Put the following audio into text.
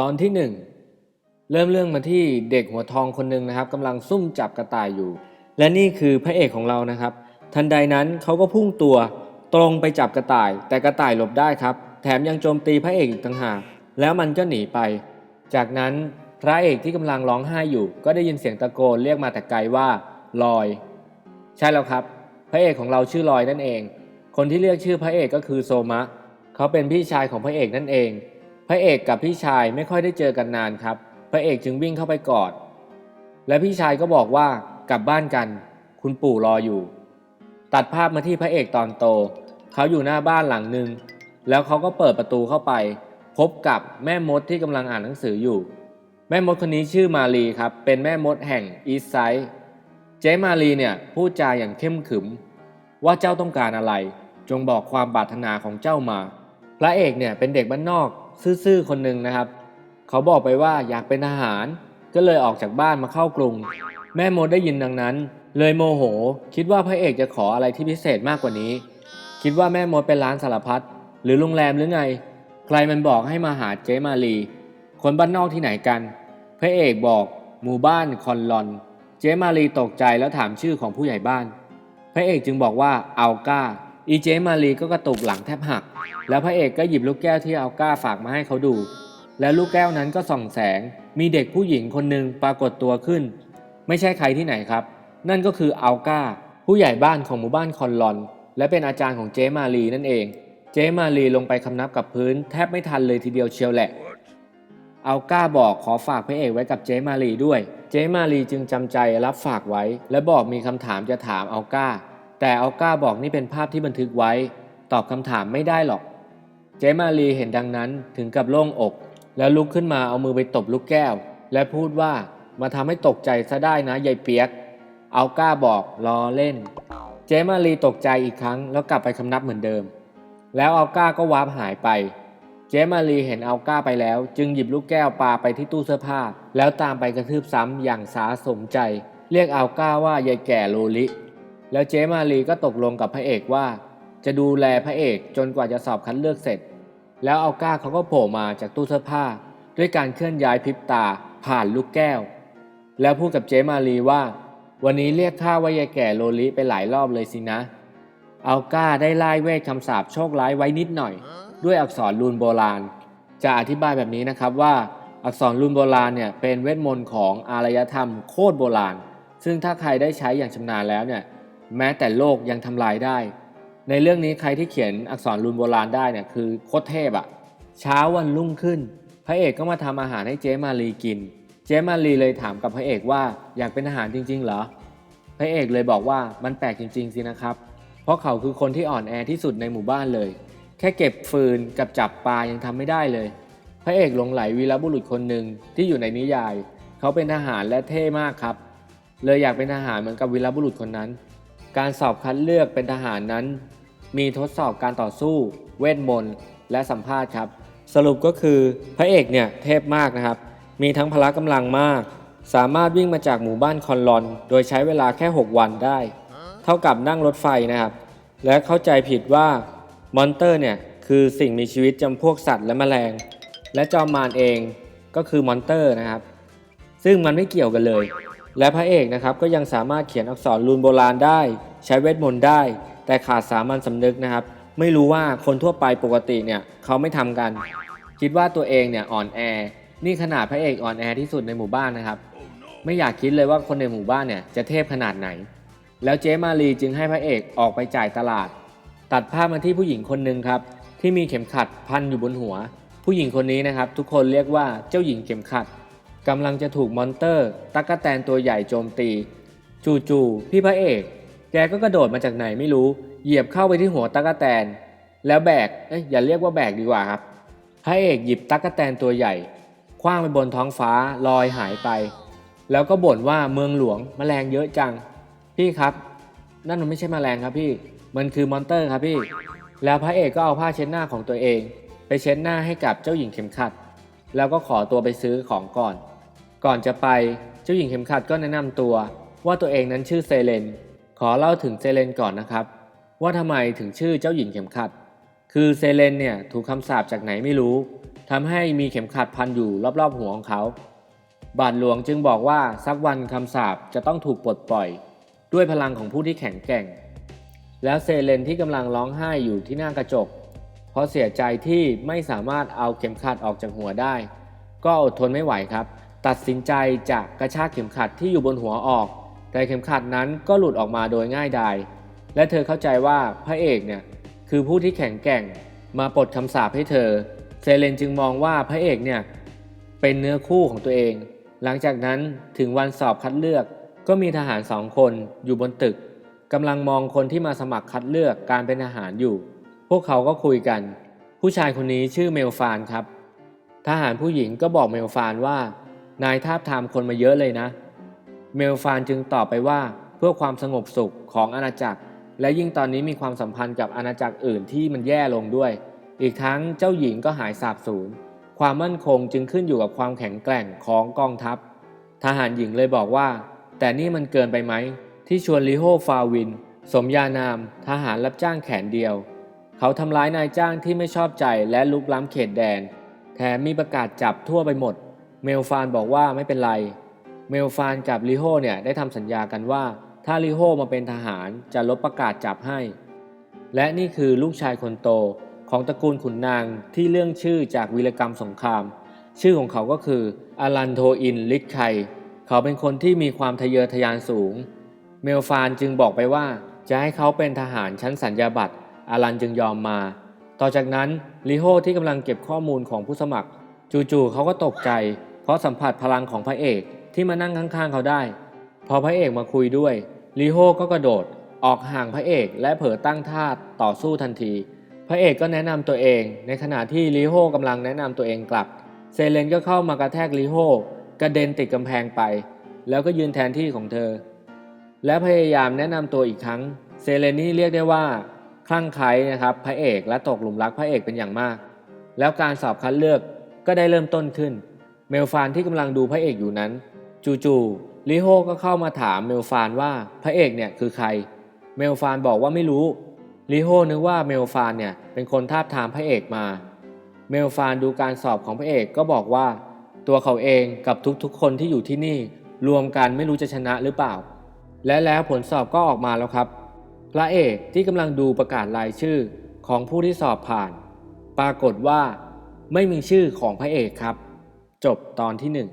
ตอนที่หนึ่งเริ่มเรื่องมาที่เด็กหัวทองคนหนึ่งนะครับกำลังซุ่มจับกระต่ายอยู่ และนี่คือพระเอกของเรานะครับ ทันใดนั้นเขาก็พุ่งตัวตรงไปจับกระต่าย แต่กระต่ายหลบได้ครับ แถมยังโจมตีพระเอกอีกต่างหากแล้วมันก็หนีไป จากนั้นพระเอกที่กำลังร้องไห้อยู่ ก็ได้ยินเสียงตะโกนเรียกมาแต่ไกลว่าลอย ใช่แล้วครับ พระเอกของเราชื่อลอยนั่นเอง คนที่เรียกชื่อพระเอกก็คือโซมะ เขาเป็นพี่ชายของพระเอกนั่นเอง ระเอกกับพี่ชายไม่ค่อยได้เจอกันนานครับ พระเอกจึงวิ่งเข้าไปกอด และพี่ชายก็บอกว่ากลับบ้านกัน คุณปู่รออยู่ ตัดภาพมาที่พระเอกตอนโต เขาอยู่หน้าบ้านหลังหนึ่งแล้วเขาก็เปิดประตูเข้าไป พบกับแม่มดที่กำลังอ่านหนังสืออยู่ แม่มดคนนี้ชื่อมาลีครับ เป็นแม่มดแห่งอีสไซด์เจ๊มาลีเนี่ยพูดจาอย่างเข้มขึม ว่าเจ้าต้องการอะไร จงบอกความปรารถนาของเจ้ามา พระเอกเนี่ยเป็นเด็กบ้านนอก ซื่อๆคนหนึ่งนะครับ เขาบอกไปว่าอยากเป็นทหาร ก็เลยออกจากบ้านมาเข้ากรุง แม่มดได้ยินดังนั้น เลยโมโห คิดว่าพระเอกจะขออะไรที่พิเศษมากกว่านี้ คิดว่าแม่มดเป็นร้านสารพัดหรือโรงแรมหรือไง ใครมันบอกให้มาหาเจ๊มาลี คนบ้านนอกที่ไหนกัน พระเอกบอกหมู่บ้านคอนลอน เจ๊มาลีตกใจแล้วถามชื่อของผู้ใหญ่บ้าน พระเอกจึงบอกว่าอัลก้า อีเจมารีก็กระตุกหลังแทบหัก แล้วพระเอกก็หยิบลูกแก้วที่อัลก้าฝากมาให้เขาดู แล้วลูกแก้วนั้นก็ส่องแสง มีเด็กผู้หญิงคนหนึ่งปรากฏตัวขึ้น ไม่ใช่ใครที่ไหนครับ นั่นก็คืออัลก้า ผู้ใหญ่บ้านของหมู่บ้านคอนลอน และเป็นอาจารย์ของเจมารีนั่นเอง เจมารีลงไปคำนับกับพื้น แทบไม่ทันเลยทีเดียวเชียวแหละอัลก้าบอกขอฝากพระเอกไว้กับเจมารีด้วย เจมารีจึงจำใจรับฝากไว้ และบอกมีคำถามจะถามอัลก้า แต่อัลก้าบอกนี่เป็นภาพที่บันทึกไว้ ตอบคำถามไม่ได้หรอก เจมารีเห็นดังนั้นถึงกับโล่งอก แล้วลุกขึ้นมาเอามือไปตบลูกแก้ว และพูดว่ามาทำให้ตกใจซะได้นะยายเปียกอัลก้าบอกรอเล่น เจมารีตกใจอีกครั้งแล้วกลับไปคำนับเหมือนเดิม แล้วอัลก้าก็วาร์ปหายไป เจมารีเห็นอัลก้าไปแล้ว จึงหยิบลูกแก้วปาไปที่ตู้เสื้อผ้า แล้วตามไปกระทืบซ้ำอย่างสาสมใจ เรียกอัลก้าว่ายายแก่โลลิ แล้วเจมารีก็ตกลงกับพระเอกว่า จะดูแลพระเอกจนกว่าจะสอบคัดเลือกเสร็จ แล้วอัลก้าเขาก็โผล่มาจากตู้เสื้อผ้า ด้วยการเคลื่อนย้ายพริบตาผ่านลูกแก้ว แล้วพูดกับเจมารีว่า วันนี้เรียกข้าว่ายายแก่โลลิไปหลายรอบเลยสินะอัลก้าได้ไล่เวทคำสาปโชคร้ายไว้นิดหน่อย ด้วยอักษรรูนโบราณ จะอธิบายแบบนี้นะครับว่าอักษรรูนโบราณเนี่ยเป็นเวทมนต์ของอารยธรรมโคตรโบราณ ซึ่งถ้าใครได้ใช้อย่างชำนาญแล้วเนี่ย แม้แต่โลกยังทำลายได้ ในเรื่องนี้ใครที่เขียนอักษรรูนโบราณได้เนี่ยคือโคตรเทพอะเช้าวันรุ่งขึ้น พระเอกก็มาทำอาหารให้เจ๊มารีกิน เจ๊มารีเลยถามกับพระเอกว่าอยากเป็นทหารจริง ๆ เหรอ พระเอกเลยบอกว่ามันแปลกจริง ๆ สินะครับ เพราะเขาคือคนที่อ่อนแอที่สุดในหมู่บ้านเลย แค่เก็บฟืนกับจับปลายังทำไม่ได้เลย พระเอกหลงไหลวีรบุรุษคนหนึ่งที่อยู่ในนิยาย เขาเป็นทหารและเท่มากครับ เลยอยากเป็นทหารเหมือนกับวีรบุรุษคนนั้น การสอบคัดเลือกเป็นทหารนั้น มีทดสอบการต่อสู้ เวทมนต์และสัมภาษณ์ครับ สรุปก็คือพระเอกเนี่ยเทพมากนะครับ มีทั้งพละกำลังมาก สามารถวิ่งมาจากหมู่บ้านคอนลอน โดยใช้เวลาแค่ 6 วันได้ เท่ากับนั่งรถไฟนะครับ และเข้าใจผิดว่ามอนเตอร์เนี่ยคือสิ่งมีชีวิตจำพวกสัตว์และแมลง และจอมมารเองก็คือมอนเตอร์นะครับ ซึ่งมันไม่เกี่ยวกันเลย และพระเอกนะครับก็ยังสามารถเขียนอักษรรูนโบราณได้ ใช้เวทมนต์ได้ แต่ขาดสามัญสำนึกนะครับ ไม่รู้ว่าคนทั่วไปปกติเนี่ยเขาไม่ทำกัน คิดว่าตัวเองเนี่ยอ่อนแอ นี่ขนาดพระเอกอ่อนแอที่สุดในหมู่บ้านนะครับ ไม่อยากคิดเลยว่าคนในหมู่บ้านเนี่ยจะเทพขนาดไหน แล้วเจ๊มารีจึงให้พระเอกออกไปจ่ายตลาด ตัดภาพมาที่ผู้หญิงคนหนึ่งครับที่มีเข็มขัดพันอยู่บนหัว ผู้หญิงคนนี้นะครับ ทุกคนเรียกว่าเจ้าหญิงเข็มขัด กำลังจะถูกมอนเตอร์ ตั๊กแตนตัวใหญ่โจมตี จู่ๆพี่พระเอก แกก็กระโดดมาจากไหนไม่รู้ เหยียบเข้าไปที่หัวตั๊กแตน แล้วแบกเอ้ยอย่าเรียกว่าแบกดีกว่าครับ พระเอกหยิบตั๊กแตนตัวใหญ่คว้างไปบนท้องฟ้าลอยหายไป แล้วก็บ่นว่าเมืองหลวงแมลงเยอะจัง พี่ครับ นั่นมันไม่ใช่แมลงครับพี่ มันคือมอนเตอร์ครับพี่ แล้วพระเอกก็เอาผ้าเช็ดหน้าของตัวเอง ไปเช็ดหน้าให้กับเจ้าหญิงเข็มขัด แล้วก็ขอตัวไปซื้อของก่อน ก่อนจะไปเจ้าหญิงเข็มขัดก็แนะนำตัวว่าตัวเองนั้นชื่อเซเลน ขอเล่าถึงเซเลนก่อนนะครับ ว่าทำไมถึงชื่อเจ้าหญิงเข็มขัด คือเซเลนเนี่ยถูกคำสาปจากไหนไม่รู้ททำให้มีเข็มขัดพันอยู่รอบๆหัวของเขา บาทหลวงจึงบอกว่าสักวันคำสาปจะต้องถูกปลดปล่อย ด้วยพลังของผู้ที่แข็งแกร่ง แล้วเซเลนที่กำลังร้องไห้อยู่ที่หน้ากระจก เพราะเสียใจที่ไม่สามารถเอาเข็มขัดออกจากหัวได้ ก็อดทนไม่ไหวครับ ตัดสินใจจะกระชากเข็มขัดที่อยู่บนหัวออก แต่เข็มขัดนั้นก็หลุดออกมาโดยง่ายดาย และเธอเข้าใจว่าพระเอกเนี่ยคือผู้ที่แข็งแกร่งมาปลดคำสาปให้เธอ เซเลนจึงมองว่าพระเอกเนี่ยเป็นเนื้อคู่ของตัวเอง หลังจากนั้นถึงวันสอบคัดเลือก ก็มีทหารสองคนอยู่บนตึกกำลังมองคนที่มาสมัครคัดเลือกการเป็นทหารอยู่ พวกเขาก็คุยกัน ผู้ชายคนนี้ชื่อเมลฟานครับ ทหารผู้หญิงก็บอกเมลฟานว่า นายทาบทามคนมาเยอะเลยนะ เมลฟานจึงตอบไปว่าเพื่อความสงบสุขของอาณาจักร และยิ่งตอนนี้มีความสัมพันธ์กับอาณาจักรอื่นที่มันแย่ลงด้วย อีกทั้งเจ้าหญิงก็หายสาบสูญความมั่นคงจึงขึ้นอยู่กับความแข็งแกร่งของกองทัพ ทหารหญิงเลยบอกว่า แต่นี่มันเกินไปไหม ที่ชวนลิโฮฟาวิน สมญานาม ทหารรับจ้างแขนเดียว เขาทำร้ายนายจ้างที่ไม่ชอบใจและลุกล้ำเขตแดน แถมมีประกาศจับทั่วไปหมด เมลฟานบอกว่าไม่เป็นไร เมลฟานกับลิโฮเนี่ยได้ทำสัญญากันว่า ถ้าลิโฮมาเป็นทหารจะลบประกาศจับให้ และนี่คือลูกชายคนโตของตระกูลขุนนางที่เรื่องชื่อจากวีรกรรมสงคราม ชื่อของเขาก็คืออารันโทอินลิทไคเขาเป็นคนที่มีความทะเยอทะยานสูง เมลฟานจึงบอกไปว่าจะให้เขาเป็นทหารชั้นสัญญาบัตรอารันจึงยอมมา ต่อจากนั้นลิโฮที่กำลังเก็บข้อมูลของผู้สมัคร จู่ๆเขาก็ตกใจ เพราะสัมผัสพลังของพระเอกที่มานั่งข้างๆเขาได้ พอพระเอกมาคุยด้วยลิโฮก็กระโดดออกห่างพระเอกและเผลอตั้งท่าต่อสู้ทันที พระเอกก็แนะนำตัวเอง ในขณะที่ลิโฮกำลังแนะนำตัวเองกลับ เซเลนก็เข้ามากระแทกลิโฮกระเด็นติดกำแพงไป แล้วก็ยืนแทนที่ของเธอ และพยายามแนะนำตัวอีกครั้ง เซเลนนี่เรียกได้ว่าคลั่งไคล้นะครับพระเอกและตกหลุมรักพระเอกเป็นอย่างมาก แล้วการสอบคัดเลือกก็ได้เริ่มต้นขึ้น เมลฟานที่กำลังดูพระเอกอยู่นั้น จู่ๆลิโฮก็เข้ามาถามเมลฟานว่าพระเอกเนี่ยคือใคร เมลฟานบอกว่าไม่รู้ลิโฮนึกว่าเมลฟานเนี่ยเป็นคนทาบทามพระเอกมา เมลฟานดูการสอบของพระเอกก็บอกว่า ตัวเขาเองกับทุกๆ คนที่อยู่ที่นี่ รวมกันไม่รู้จะชนะหรือเปล่า และแล้วผลสอบก็ออกมาแล้วครับ พระเอกที่กำลังดูประกาศรายชื่อของผู้ที่สอบผ่าน ปรากฏว่า ไม่มีชื่อของพระเอกครับ จบตอนที่หนึ่ง